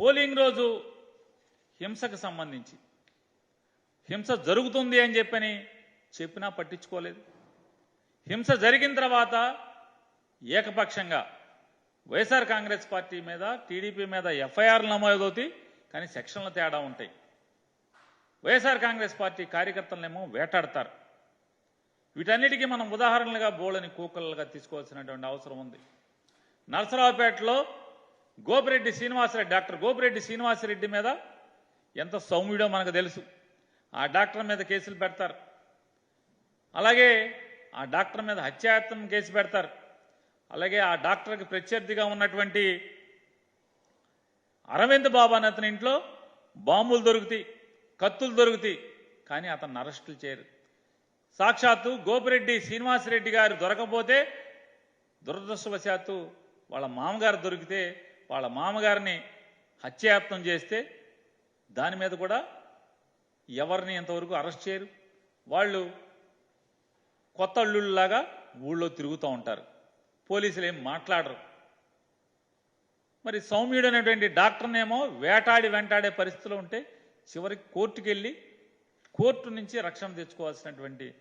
Polling రోజు హింసకు సంబంధించి. హింస జరుగుతుంది అని చెప్పని చెప్పినా పట్టించుకోలేదు. హింస జరిగిన తర్వాత ఏకపక్షంగా వైఎస్ఆర్ కాంగ్రెస్ పార్టీ మీద టీడీపీ మీద ఎఫ్ఐఆర్లు నమోదవుతాయి కానీ సెక్షన్ల తేడా ఉంటాయి. వైఎస్ఆర్ కాంగ్రెస్ పార్టీ కార్యకర్తలనేమో వేటాడతారు. వీటన్నిటికీ మనం ఉదాహరణలుగా బోళని కూకలుగా తీసుకోవాల్సినటువంటి అవసరం ఉంది. నరసరావుపేటలో గోపిరెడ్డి శ్రీనివాసరెడ్డి డాక్టర్ గోపిరెడ్డి శ్రీనివాసరెడ్డి మీద ఎంత సౌమ్యుడో మనకు తెలుసు. ఆ డాక్టర్ మీద కేసులు పెడతారు. అలాగే ఆ డాక్టర్ మీద హత్యాయత్నం కేసు పెడతారు. అలాగే ఆ డాక్టర్కి ప్రత్యర్థిగా ఉన్నటువంటి అరవింద్ బాబు అనే అతని ఇంట్లో బాంబులు దొరుకుతాయి కత్తులు దొరుకుతాయి కానీ అతన్ని అరెస్టులు చేయరు. సాక్షాత్తు గోపిరెడ్డి శ్రీనివాసరెడ్డి గారు దొరకపోతే దురదృష్టవశాత్తు వాళ్ళ మామగారు దొరికితే వాళ్ళ మామగారిని హత్యాయత్నం చేస్తే దాని మీద కూడా ఎవరిని ఇంతవరకు అరెస్ట్ చేయరు. వాళ్ళు కొత్త అల్లుళ్ళలాగా ఊళ్ళో తిరుగుతూ ఉంటారు. పోలీసులు ఏం మాట్లాడరు. మరి సౌమ్యుడు అనేటువంటి డాక్టర్నేమో వేటాడి వెంటాడే పరిస్థితిలో ఉంటే చివరికి కోర్టుకు వెళ్ళి కోర్టు నుంచి రక్షణ తెచ్చుకోవాల్సినటువంటి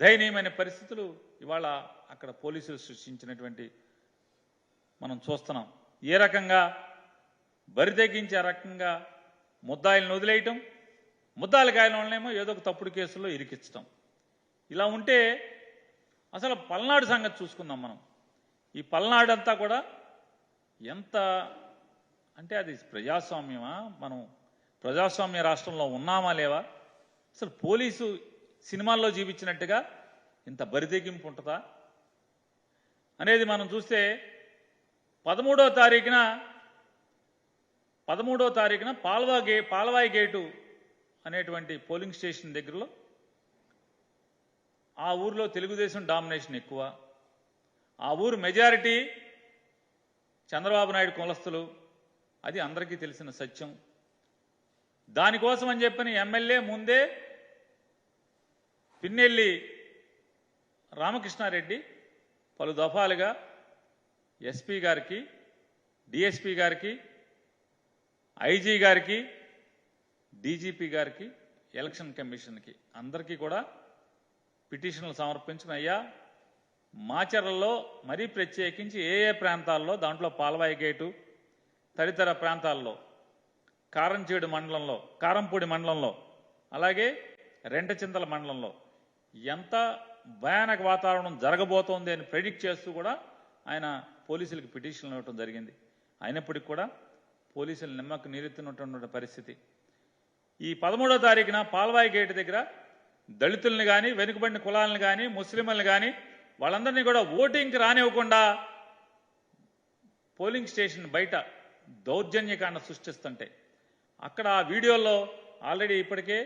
దయనీయమైన పరిస్థితులు ఇవాళ అక్కడ పోలీసులు సృష్టించినటువంటి మనం చూస్తున్నాం. ఏ రకంగా బరి తెగించి రకంగా ముద్దాయిలను వదిలేయటం ముద్దాయిల గాయలంలోనేమో ఏదో ఒక తప్పుడు కేసుల్లో ఇరికించటం. ఇలా ఉంటే అసలు పల్నాడు సంగతి చూసుకుందాం మనం. ఈ పల్నాడు అంతా కూడా ఎంత అంటే అది ప్రజాస్వామ్యమా? మనం ప్రజాస్వామ్య రాష్ట్రంలో ఉన్నామా లేవా? అసలు పోలీసు సినిమాల్లో జీవించినట్టుగా ఇంత బరితెగింపు ఉంటుందా? అనేది మనం చూస్తే పదమూడో తారీఖున పదమూడో తారీఖున పాల్వా గే పాల్వాయి గేటు అనేటువంటి పోలింగ్ స్టేషన్ దగ్గరలో ఆ ఊర్లో తెలుగుదేశం డామినేషన్ ఎక్కువ. ఆ ఊరు మెజారిటీ చంద్రబాబు నాయుడు కులస్తులు. అది అందరికీ తెలిసిన సత్యం. దానికోసం అని చెప్పిన ఎమ్మెల్యే ముందే పిన్నెల్లి రామకృష్ణారెడ్డి పలు దఫాలుగా ఎస్పీ గారికి డిఎస్పీ గారికి ఐజీ గారికి డీజీపీ గారికి ఎలక్షన్ కమిషన్కి అందరికీ కూడా పిటిషన్లు సమర్పించిన అయ్యా. మాచర్లలో మరీ ప్రత్యేకించి ఏ ఏ ప్రాంతాల్లో దాంట్లో పాలవాయి గేటు తదితర ప్రాంతాల్లో కారంచేడు మండలంలో కారంపూడి మండలంలో అలాగే రెంటచింతల మండలంలో ఎంత భయానక వాతావరణం జరగబోతోంది అని ప్రెడిక్ట్ చేస్తూ కూడా ఆయన పోలీసులకు పిటిషన్లు ఇవ్వటం జరిగింది. అయినప్పటికీ కూడా పోలీసులు నిమ్మకు నీరెత్తినటువంటి పరిస్థితి. ఈ పదమూడో తారీఖున పాల్వాయి గేటు దగ్గర దళితుల్ని కానీ వెనుకబడిన కులాలను కానీ ముస్లింలను కానీ వాళ్ళందరినీ కూడా ఓటింగ్కి రానివ్వకుండా పోలింగ్ స్టేషన్ బయట దౌర్జన్యకాండ సృష్టిస్తుంటే అక్కడ ఆ వీడియోలో ఆల్రెడీ ఇప్పటికే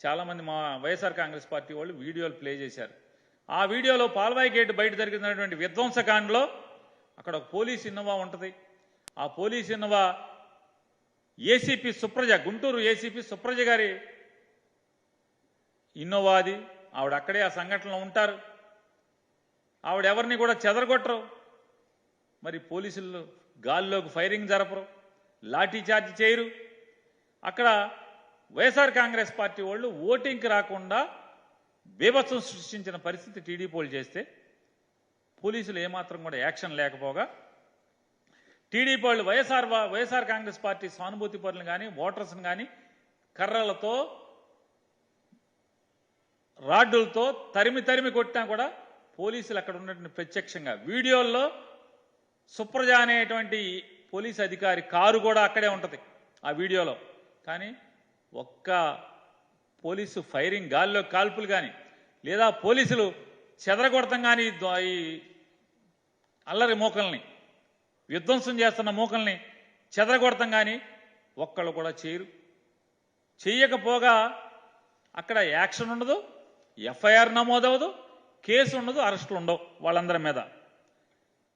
చాలామంది మా వైఎస్ఆర్ కాంగ్రెస్ పార్టీ వాళ్ళు వీడియోలు ప్లే చేశారు. ఆ వీడియోలో పాల్వాయి గేట్ బయట జరిగినటువంటి విధ్వంసకాండలో అక్కడ ఒక పోలీస్ ఇన్నోవా ఉంటుంది. ఆ police Innova ACP Supraja Guntur ACP Supraja గారి ఇన్నోవా అది. ఆవిడ అక్కడే ఆ సంఘటనలో ఉంటారు. ఆవిడ ఎవరిని కూడా చెదరగొట్టరు. మరి పోలీసులు గాల్లోకి ఫైరింగ్ జరపరు. లాఠీ చార్జ్ చేయరు. అక్కడ వైఎస్ఆర్ కాంగ్రెస్ పార్టీ వాళ్ళు ఓటింగ్కి రాకుండా బీభత్సం సృష్టించిన పరిస్థితి టీడీపీలు చేస్తే పోలీసులు ఏమాత్రం కూడా యాక్షన్ లేకపోగా టీడీపీ వాళ్ళు వైఎస్ఆర్ వైఎస్ఆర్ కాంగ్రెస్ పార్టీ సానుభూతి పరులను కానీ ఓటర్స్ని కానీ కర్రలతో రాడ్డులతో తరిమి తరిమి కొట్టినా కూడా పోలీసులు అక్కడ ఉన్నటువంటి ప్రత్యక్షంగా వీడియోల్లో సుప్రజ అనేటువంటి పోలీసు అధికారి కారు కూడా అక్కడే ఉంటుంది ఆ వీడియోలో. కానీ ఒక్క పోలీసు ఫైరింగ్ గాల్లో కాల్పులు కానీ లేదా పోలీసులు చెదరగొడతాం కానీ ఈ అల్లరి మూకల్ని విధ్వంసం చేస్తున్న మూకల్ని చెదరగొడతాం కానీ ఒక్కళ్ళు కూడా చేయరు. చెయ్యకపోగా అక్కడ యాక్షన్ ఉండదు ఎఫ్ఐఆర్ నమోదవదు కేసు ఉండదు అరెస్టులు ఉండవు వాళ్ళందరి మీద.